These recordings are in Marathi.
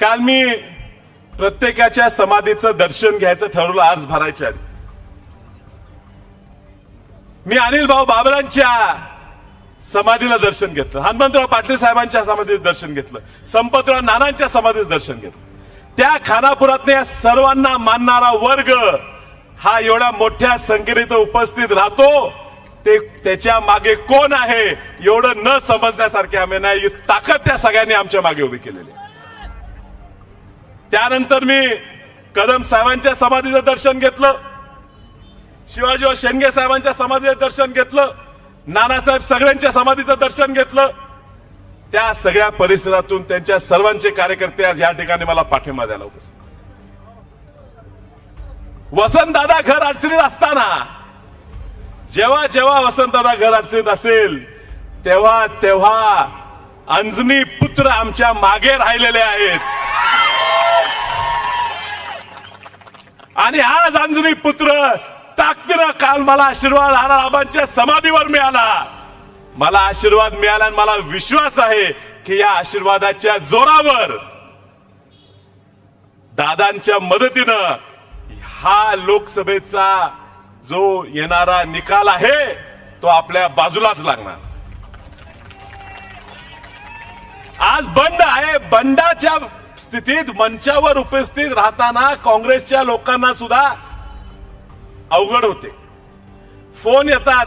काल मी प्रत्येकाच्या समाधीचं दर्शन घ्यायचं ठरवलं अर्ज भरायच्या आधी मी अनिल भाऊ बाबरांच्या समाधीला दर्शन घेतलं हनुमंतराव पाटील साहेबांच्या समाधीचं दर्शन घेतलं संपतराव नानांच्या समाधीचं दर्शन घेतलं त्या खानापुरात या सर्वांना मानणारा वर्ग हा एवढ्या मोठ्या संख्येने तो उपस्थित राहतो ते त्याच्यामागे कोण आहे एवढं न समजण्यासारखे आम्ही नाही ताकद त्या सगळ्यांनी आमच्या मागे उभी केलेली आहे. त्यानंतर मी कदम साहेबांच्या समाधीचं दर्शन घेतलं. शिवाजीराव शेंडगे साहेबांच्या समाधीचं दर्शन घेतलं. नानासाहेब सगळ्यांच्या समाधीचं दर्शन घेतलं. त्या सगळ्या परिसरातून त्यांच्या सर्वांचे कार्यकर्ते आज या ठिकाणी मला पाठिंबा द्यायला उपस्थित वसंतदादा घर अडचणीत असताना जेव्हा जेव्हा वसंतदादा घर अडचणीत असेल तेव्हा तेव्हा अंजनी पुत्र आमच्या मागे राहिलेले आहेत. आणि आज अंजनी पुत्र ताकदीनं काल मला आशीर्वाद आबांच्या समाधीवर मिळाला. मला आशीर्वाद मिळाला आणि मला विश्वास आहे की या आशीर्वादाच्या जोरावर दादांच्या मदतीनं हा लोकसभेचा जो येणारा निकाल आहे तो आपल्या बाजूलाच लागणार. आज बंड आहे. बंडाच्या स्थितीत मंचावर उपस्थित राहताना काँग्रेसच्या लोकांना सुद्धा अवघड होते. फोन येतात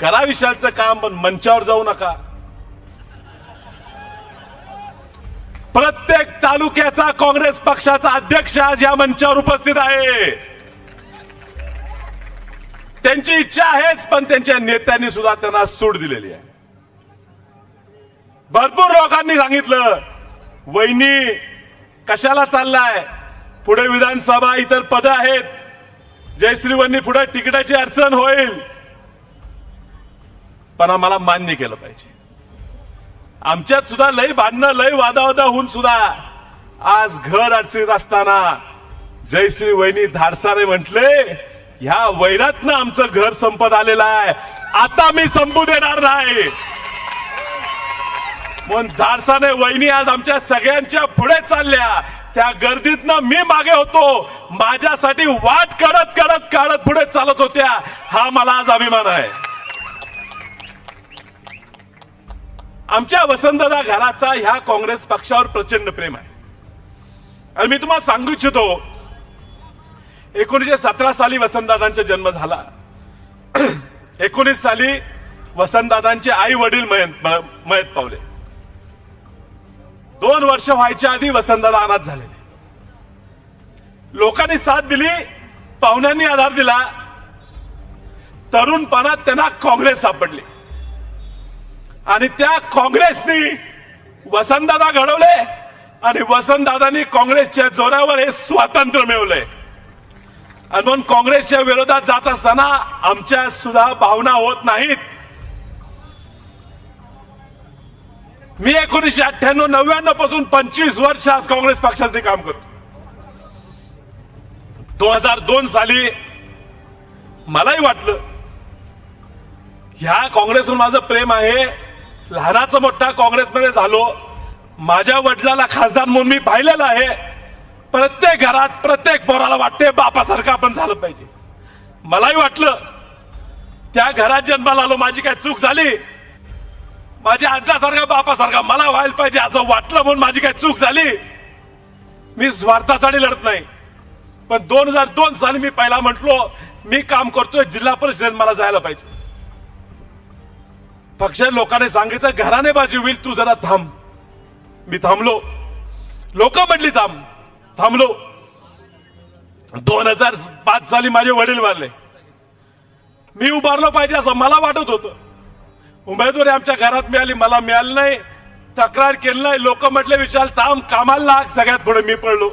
करा विशालचं काम पण मंचावर जाऊ नका. प्रत्येक तालुक्याचा काँग्रेस पक्षाचा अध्यक्ष आज या मंचावर उपस्थित आहे. त्यांची इच्छा आहेच पण त्यांच्या नेत्यांनी सुद्धा त्यांना सूट दिलेली आहे. भरपूर लोकांनी सांगितलं वहिनी कशाला चाललाय? पुढे विधानसभा इतर पद आहेत. जयश्रीवनी पुढे तिकिटाची अडचण होईल. पण आम्हाला मान्य केलं पाहिजे. आमच्यात सुद्धा लय भांडणं लय वादावादा होऊन सुद्धा आज घर अडचणीत असताना जयश्री वहिनी धाडसाने म्हटले ह्या वैरातनं आमचं घर संपत आलेलं आहे. आता मी संपू देणार नाही. पण धाडसाने वहिनी आज आमच्या सगळ्यांच्या पुढे चालल्या. त्या गर्दीतनं मी मागे होतो. माझ्यासाठी वाट काढत काढत काढत पुढे चालत होत्या. हा मला आज अभिमान आहे. आमच्या वसंतदा घराचा ह्या काँग्रेस पक्षावर प्रचंड प्रेम आहे. आणि मी तुम्हाला सांगू इच्छितो एकोणीसशे सतरा साली वसंतदादांचा जन्म झाला. एकोणीस साली वसंतदादांचे आई वडील मयत मयत पावले. दोन वर्ष व्हायच्या आधी वसंतदादा अनाथ झालेले लोकांनी साथ दिली पाहुण्यांनी आधार दिला. तरुणपणात त्यांना काँग्रेस सापडली. आणि त्या काँग्रेसनी वसंतदादा घडवले आणि वसंतदादांनी काँग्रेसच्या जोरावर हे स्वातंत्र्य मिळवलंय. आणि म्हणून काँग्रेसच्या विरोधात जात असताना आमच्या सुद्धा भावना होत नाहीत. मी एकोणीसशे अठ्ठ्याण्णव नव्याण्णवपासून पंचवीस वर्ष आज काँग्रेस पक्षाचे काम करतो. दोन हजार दोन साली मलाही वाटलं ह्या काँग्रेसवर माझं प्रेम आहे लहानाचं मोठा काँग्रेसमध्ये झालो माझ्या वडिलाला खासदार म्हणून मी पाहिलेला आहे प्रत्येक घरात प्रत्येक पोराला वाटते बापासारखं आपण झालं पाहिजे. मलाही वाटलं त्या घरात जन्माला आलो माझी काय चूक झाली? माझ्या आजासारखा बापासारखा मला व्हायला पाहिजे असं वाटलं म्हणून माझी काही चूक झाली. मी स्वार्थासाठी लढत नाही. पण दोन हजार दोन साली मी पहिला म्हटलो मी काम करतोय जिल्हा परिषदेत मला जायला पाहिजे. पक्ष लोकांनी सांगितलं घराने बाजी होईल तू जरा थांब. मी थांबलो. लोक म्हटली थांब. थांबलो. दोन हजार पाच साली माझे वडील वारले. मी उभारलो पाहिजे असं मला वाटत होतं. उमेदवारी आमच्या घरात मिळाली मला मिळाली नाही. तक्रार केली नाही. लोक म्हटले विशाल थांब कामाला लाग सगळ्यात पुढे मी पडलो.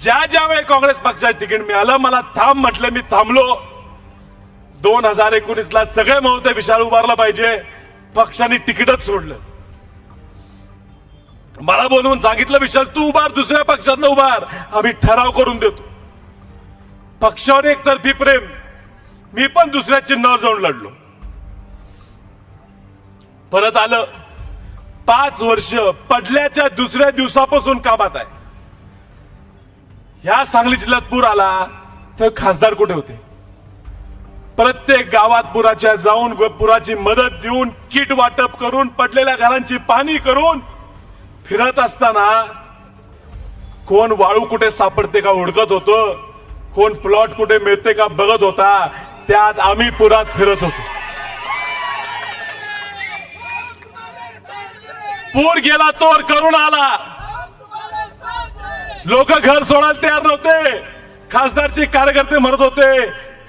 ज्या ज्या वेळी काँग्रेस पक्षाचं तिकीट मिळालं मला थांब म्हटलं मी थांबलो. दोन हजार एकोणीस ला सगळे महोदय विशाल उभारला पाहिजे. पक्षाने तिकीटच सोडलं. मला बोलवून सांगितलं विशाल तू उभार दुसऱ्या पक्षात उभार. आम्ही ठराव करून देतो. पक्षावर एकतर्फी प्रेम. मी पण दुसऱ्या चिन्हावर जाऊन लढलो. परत आलं. पाच वर्ष पडल्याच्या दुसऱ्या दिवसापासून कामात आहे. ह्या सांगली जिल्ह्यात पूर आला तर खासदार कुठे होते? प्रत्येक गावात पुराच्या जाऊन व पुराची मदत देऊन किट वाटप करून पडलेल्या घरांची पाणी करून फिरत असताना कोण वाळू कुठे सापडते का हुडकत होतो? कोण प्लॉट कुठे मिळते का बघत होता? त्यात आम्ही पुरात फिरत होतो. पूर गेला तोर करून आला. लोक घर सोडायला तयार नव्हते. खासदारचे कार्यकर्ते म्हणत होते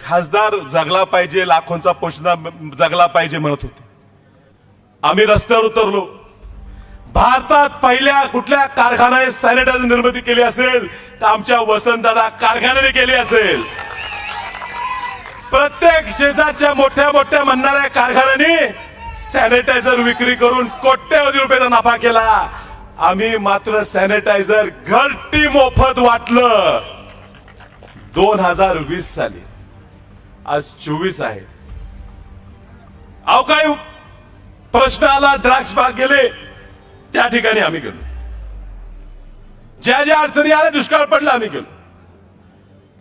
खासदार जगला पाहिजे लाखोंचा पोषणा जगला पाहिजे म्हणत होते. आम्ही रस्त्यावर उतरलो. भारतात पहिल्या कुठल्या कारखान्याने सॅनिटायझर निर्मिती केली असेल तर आमच्या वसंतदादा कारखान्याने केली असेल. प्रत्येक शेजारच्या मोठ्या मोठ्या म्हणणाऱ्या कारखान्याने सॅनिटायझर विक्री करून कोट्यवधी रुपयाचा नफा केला. आम्ही मात्र सॅनिटायझर घरटी मोफत वाटलं. दोन हजार वीस साली. आज चोवीस आहे. अहो काय प्रश्न आला द्राक्ष बाग गेले त्या ठिकाणी आम्ही गेलो. ज्या ज्या अडचणी आल्या दुष्काळ पडला आम्ही गेलो.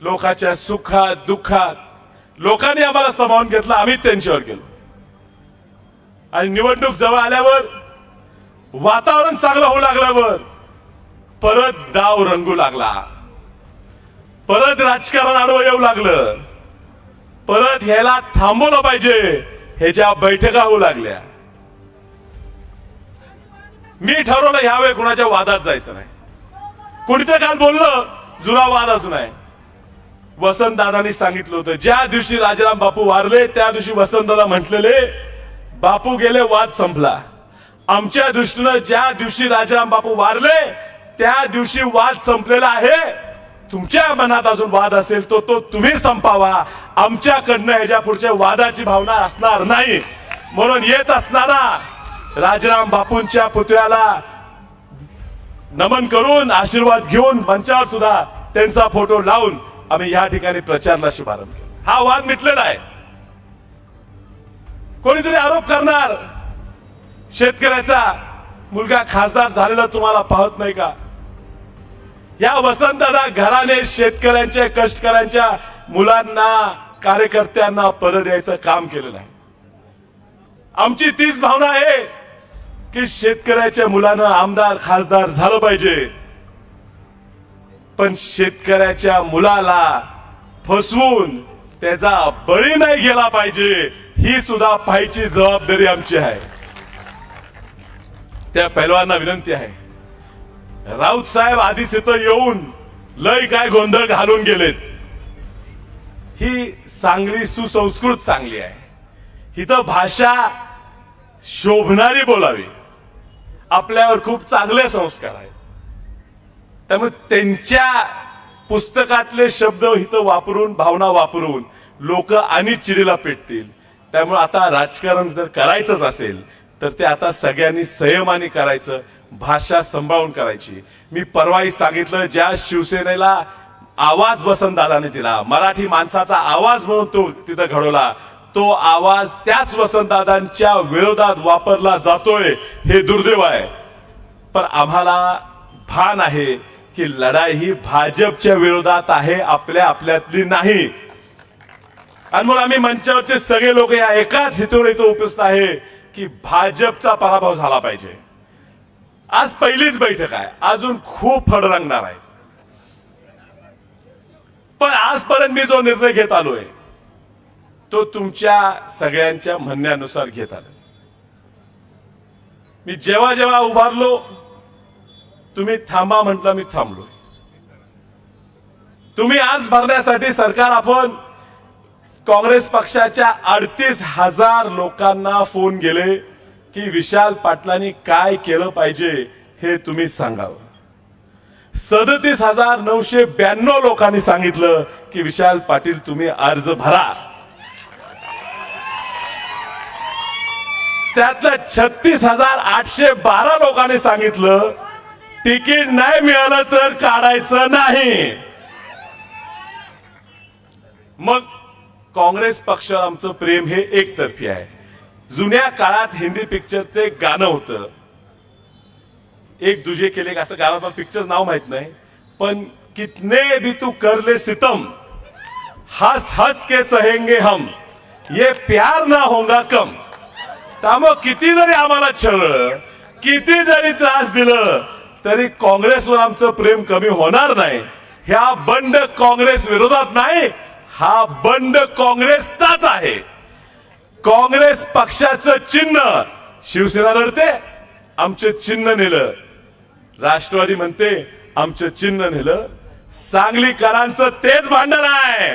लोकांच्या सुखात दुःखात लोकांनी आम्हाला समावून घेतलं आम्ही त्यांच्यावर गेलो. आणि निवडणूक जवळ आल्यावर वातावरण चांगलं होऊ लागल्यावर परत डाव रंगू लागला. परत राजकारण आडवं येऊ लागलं. परत ह्याला थांबवलं पाहिजे ह्याच्या बैठका होऊ लागल्या. मी ठरवलं ह्यावेळी कुणाच्या वादात जायचं नाही. कोणीतरी काल बोललं जुना वाद अजून आहे. वसंत दादांनी सांगितलं होतं ज्या दिवशी राजाराम बापू वारले त्या दिवशी वसंतदादा म्हटलेले बापू गेले वाद संपला. आमच्या दृष्टीनं ज्या दिवशी राजाराम बापू वारले त्या दिवशी वाद संपलेला आहे. तुमच्या मनात अजून वाद असेल तो तो तुम्ही संपावा. आमच्याकडनं ह्याच्या पुढच्या वादाची भावना असणार नाही. म्हणून येत असणारा राजाराम बापूंच्या पुतळ्याला नमन करून आशीर्वाद घेऊन मंचावर सुद्धा त्यांचा फोटो लावून आम्ही या ठिकाणी प्रचारला शुभारंभ केला. हा वाद मिटलेला आहे. कोणीतरी आरोप करणार? शेतकऱ्याचा मुलगा खासदार झालेला तुम्हाला पाहत नाही का? या वसंतदादा घराने शेतकऱ्यांच्या कष्टकऱ्यांच्या मुलांना कार्यकर्त्यांना पद द्यायचं काम केलेलं आहे. आमची तीच भावना आहे की शेतकऱ्याच्या मुलानं आमदार खासदार झालं पाहिजे. पण शेतकऱ्याच्या मुलाला फसवून त्याचा बळी नाही गेला पाहिजे. ही सुद्धा पाहायची जबाबदारी आमची आहे. त्या पैलवांना विनंती आहे. राऊत साहेब आधीच इथं येऊन लय काय गोंधळ घालून गेलेत. ही चांगली सुसंस्कृत चांगली आहे. इथं भाषा शोभणारी बोलावी. आपल्यावर खूप चांगले संस्कार आहेत. त्यामुळे त्यांच्या पुस्तकातले शब्द इथं वापरून भावना वापरून लोक आणि चिडीला पेटतील. त्यामुळे आता राजकारण जर करायचंच असेल तर ते आता सगळ्यांनी संयमाने करायचं भाषा सांभाळून करायची. मी परवाही सांगितलं ज्या शिवसेनेला आवाज वसंतदादाने दिला मराठी माणसाचा आवाज म्हणून तो तिथं घडवला तो आवाज त्याच वसंतदादांच्या विरोधात वापरला जातोय हे दुर्दैव आहे. पण आम्हाला भान आहे की लढाई ही भाजपच्या विरोधात आहे आपल्या आपल्यातली नाही. आणि म्हणून आम्ही मंचावरचे सगळे लोक या एकाच हेतूने इथं उपस्थित आहे की भाजपचा पराभव झाला पाहिजे. आज पहिलीच बैठक आहे. अजून खूप फड रंगणार आहे. पण आजपर्यंत मी जो निर्णय घेत आलोय तो तुमच्या सगळ्यांच्या म्हणण्यानुसार घेत आलो मी जेव्हा जेव्हा उभारलो तुम्ही थांबा म्हटलं मी थांबलो. तुम्ही आज भरण्यासाठी सरकार आपण काँग्रेस पक्षाच्या अडतीस हजार लोकांना फोन गेले की विशाल पाटलांनी काय केलं पाहिजे हे तुम्ही सांगावं. सदतीस हजार नऊशे ब्याण्णव लोकांनी सांगितलं की विशाल पाटील तुम्ही अर्ज भरा. त्यातल्या छत्तीस हजार आठशे बारा लोकांनी सांगितलं तिकीट नाही मिळालं तर काढायचं नाही. मग काँग्रेस पक्षावर आमचं प्रेम हे एकतर्फी आहे. जुन्या काळात हिंदी पिक्चरचं एक गाणं होतं. एक दुजे केले असं गाणं पिक्चर नाव माहीत नाही. पण कितने भी तू करले सितम हस हस के सहेंगे हम ये प्यार ना होगा कम. त्यामुळं किती जरी आम्हाला छळ किती जरी त्रास दिलं तरी काँग्रेसवर आमचं प्रेम कमी होणार नाही. ह्या बंड काँग्रेस विरोधात नाही हा बंड काँग्रेसचाच आहे. काँग्रेस पक्षाचं चिन्ह शिवसेना लढते आमचं चिन्ह नेलं. राष्ट्रवादी म्हणते आमचं चिन्ह नेलं. सांगलीकरांचं तेच भांडण आहे.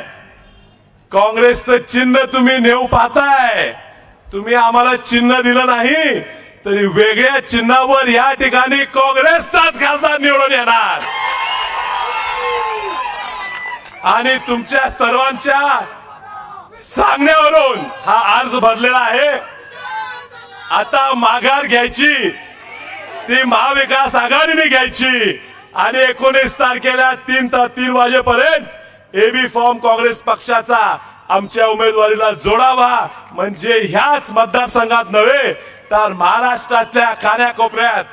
काँग्रेसचं चिन्ह तुम्ही नेऊ पाहताय. तुम्ही आम्हाला चिन्ह दिलं नाही. तरी वेगळ्या चिन्हावर या ठिकाणी काँग्रेसचाच खासदार निवडून येणार. आणि तुमच्या सर्वांच्या सांगण्यावरून हा अर्ज भरलेला आहे. आता माघार घ्यायची. ती महाविकास आघाडीने घ्यायची. आणि एकोणीस तारखेला तीन ता तीन वाजेपर्यंत एबी फॉर्म काँग्रेस पक्षाचा आमच्या उमेदवारीला जोडावा. म्हणजे ह्याच मतदारसंघात नव्हे तर महाराष्ट्रातल्या कान्याकोपऱ्यात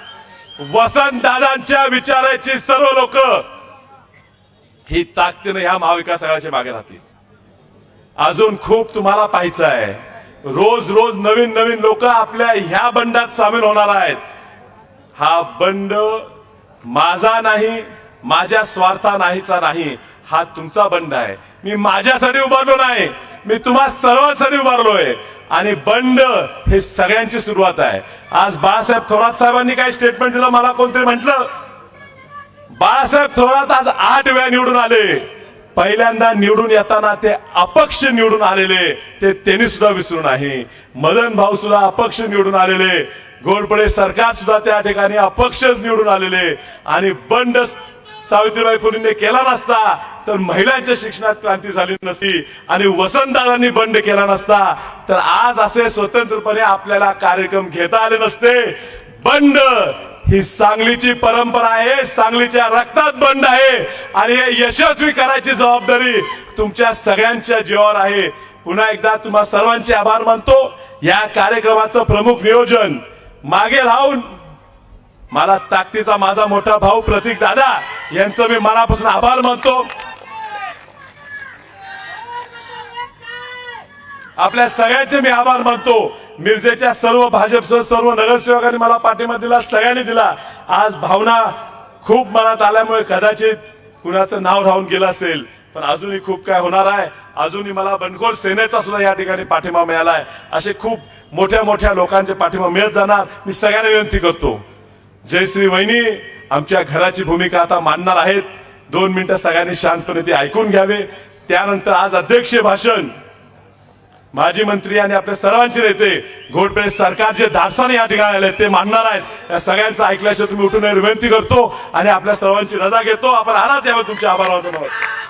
वसंत दादांच्या विचाराची सर्व लोक ही ताकदीनं ह्या महाविकास आघाडीच्या मागे राहतील. अजून खूप तुम्हाला पाहायचं आहे. रोज रोज नवीन नवीन लोक आपल्या ह्या बंडात सामील होणार आहेत. हा बंड माझा नाही माझ्या स्वार्था नाहीचा नाही हा तुमचा बंड आहे. मी माझ्यासाठी उभारलो नाही. मी तुम्हा सर्वांसाठी उभारलोय. आणि बंड हे सगळ्यांची सुरुवात आहे. आज बाळासाहेब थोरात साहेबांनी काय स्टेटमेंट दिलं मला कोणतरी म्हटलं? बाळासाहेब थोरात आज आठ वेळा निवडून आले. पहिल्यांदा निवडून येताना ते अपक्ष निवडून आलेले. ते त्यांनी सुद्धा विसरू नाही. मदन भाऊ सुद्धा अपक्ष निवडून आलेले. घोडपडे सरकार सुद्धा त्या ठिकाणी अपक्ष निवडून आलेले. आणि बंड सावित्रीबाई फुलेंनी केला नसता तर महिलांच्या शिक्षणात क्रांती झाली नसती आणि वसंतदादांनी बंड केला नसता तर आज असे स्वतंत्रपणे आपल्याला कार्यक्रम घेता आले नसते. बंड ही सांगलीची परंपरा आहे सांगलीच्या रक्तात बंड आहे आणि हे यशस्वी करायची जबाबदारी तुमच्या सगळ्यांच्या जीवावर आहे. पुन्हा एकदा तुम्हा सर्वांचे आभार मानतो. या कार्यक्रमाचं प्रमुख नियोजन मागे राहून मला ताकदीचा माझा मोठा भाऊ प्रतीक दादा यांचं मी मनापासून आभार मानतो. आपल्या सगळ्यांचे मी आभार मानतो. मिरजेच्या सर्व भाजपसह सर्व नगरसेवकांनी मला पाठिंबा दिला सगळ्यांनी दिला. आज भावना खूप मनात आल्यामुळे कदाचित कुणाचं नाव राहून गेलं असेल पण अजूनही खूप काय होणार आहे. अजूनही मला बनखोर सेनेचा सुद्धा या ठिकाणी पाठिंबा मिळालाय असे खूप मोठ्या मोठ्या लोकांचे पाठिंबा मिळत जाणार मी सगळ्यांना विनंती करतो. जयश्री वहिनी आमच्या घराची भूमिका आता मांडणार आहेत. दोन मिनिटं सगळ्यांनी शांतपणे ते ऐकून घ्यावे. त्यानंतर आज अध्यक्षीय भाषण. माजी मंत्री आणि आपल्या सर्वांचे नेते घोडपे सरकार जे धाडसाने या ठिकाणी आले ते मानणार आहेत. या सगळ्यांचं ऐकल्याशिवाय तुम्ही उठून विनंती करतो आणि आपल्या सर्वांची रजा घेतो. आपण आरात यावं तुमचे आभार मानतो. नमस्कार.